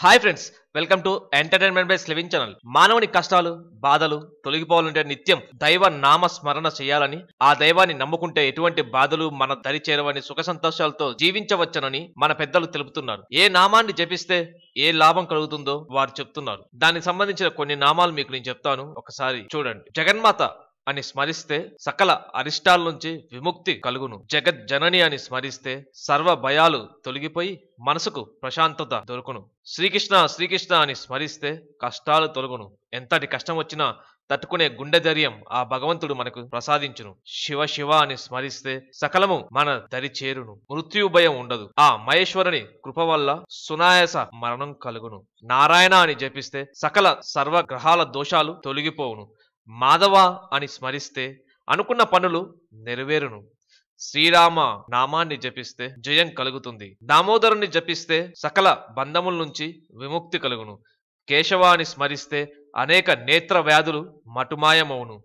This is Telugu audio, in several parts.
Hi friends, welcome to entertainment buys living channel మానవుని కష్టాలు బాధలు తొలగిపోవాలంటే నిత్యం దైవ నామ స్మరణ చేయాలని ఆ దైవాన్ని నమ్ముకుంటే ఎటువంటి బాధలు మన దరి చేరవని సుఖ సంతోషాలతో జీవించవచ్చనని మన పెద్దలు తెలుపుతున్నారు. ఏ నామాన్ని జపిస్తే ఏ లాభం కలుగుతుందో వారు చెప్తున్నారు. దానికి సంబంధించిన కొన్ని నామాలు మీకు నేను చెప్తాను. ఒకసారి చూడండి. జగన్మాత అని స్మరిస్తే సకల అరిష్టాల నుంచి విముక్తి కలుగును. జగత్ జనని అని స్మరిస్తే సర్వ భయాలు తొలగిపోయి మనసుకు ప్రశాంతత దొరుకును. శ్రీకృష్ణ శ్రీకృష్ణ అని స్మరిస్తే కష్టాలు తొలగును. ఎంతటి కష్టం వచ్చినా తట్టుకునే గుండె ధైర్యం ఆ భగవంతుడు మనకు ప్రసాదించును. శివ శివ అని స్మరిస్తే సకలము మన దరి చేరును. మృత్యు భయం ఉండదు. ఆ మహేశ్వరుని కృప వల్ల సునాయాస మరణం కలుగును. నారాయణ అని జపిస్తే సకల సర్వ గ్రహాల దోషాలు తొలగిపోవును. మాధవ అని స్మరిస్తే అనుకున్న పనులు నెరవేరును. శ్రీరామ నామాన్ని జపిస్తే జయం కలుగుతుంది. దామోదరుని జపిస్తే సకల బంధముల నుంచి విముక్తి కలుగును. కేశవ అని స్మరిస్తే అనేక నేత్ర వ్యాధులు మటుమాయమవును.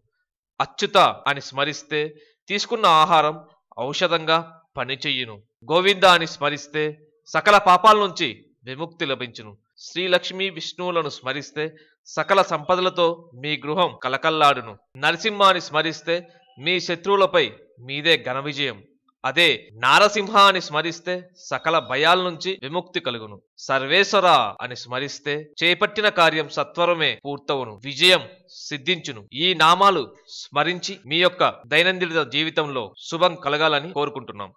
అచ్యుత అని స్మరిస్తే తీసుకున్న ఆహారం ఔషధంగా పనిచెయ్యును గోవింద అని స్మరిస్తే సకల పాపాల నుంచి విముక్తి లభించును. శ్రీ లక్ష్మీ విష్ణువులను స్మరిస్తే సకల సంపదలతో మీ గృహం కలకల్లాడును. నరసింహాన్ని స్మరిస్తే మీ శత్రువులపై మీదే ఘన విజయం. అదే నారసింహ అని స్మరిస్తే సకల భయాల నుంచి విముక్తి కలుగును. సర్వేశ్వర అని స్మరిస్తే చేపట్టిన కార్యం సత్వరమే పూర్తవును. విజయం సిద్ధించును. ఈ నామాలు స్మరించి మీ యొక్క దైనందిన జీవితంలో శుభం కలగాలని కోరుకుంటున్నాం.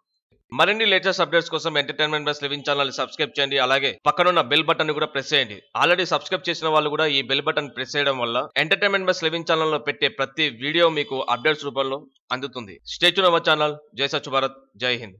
మరిన్ని లేటెస్ట్ అప్డేట్స్ కోసం entertainment bus living channel subscribe చేయండి. అలాగే పక్కనున్న బెల్ బటన్ కూడా ప్రెస్ చేయండి. ఆల్రెడీ సబ్స్క్రైబ్ చేసిన వాళ్ళు కూడా ఈ బెల్ బటన్ ప్రెస్ చేయడం వల్ల ఎంటర్టైన్మెంట్ బస్ లివింగ్ ఛానల్లో పెట్టే ప్రతి వీడియో మీకు అప్డేట్స్ రూపంలో అందుతుంది. స్టేచ్యూన్ అవర్ ఛానల్ జై సచ్ భారత్ జై హింద్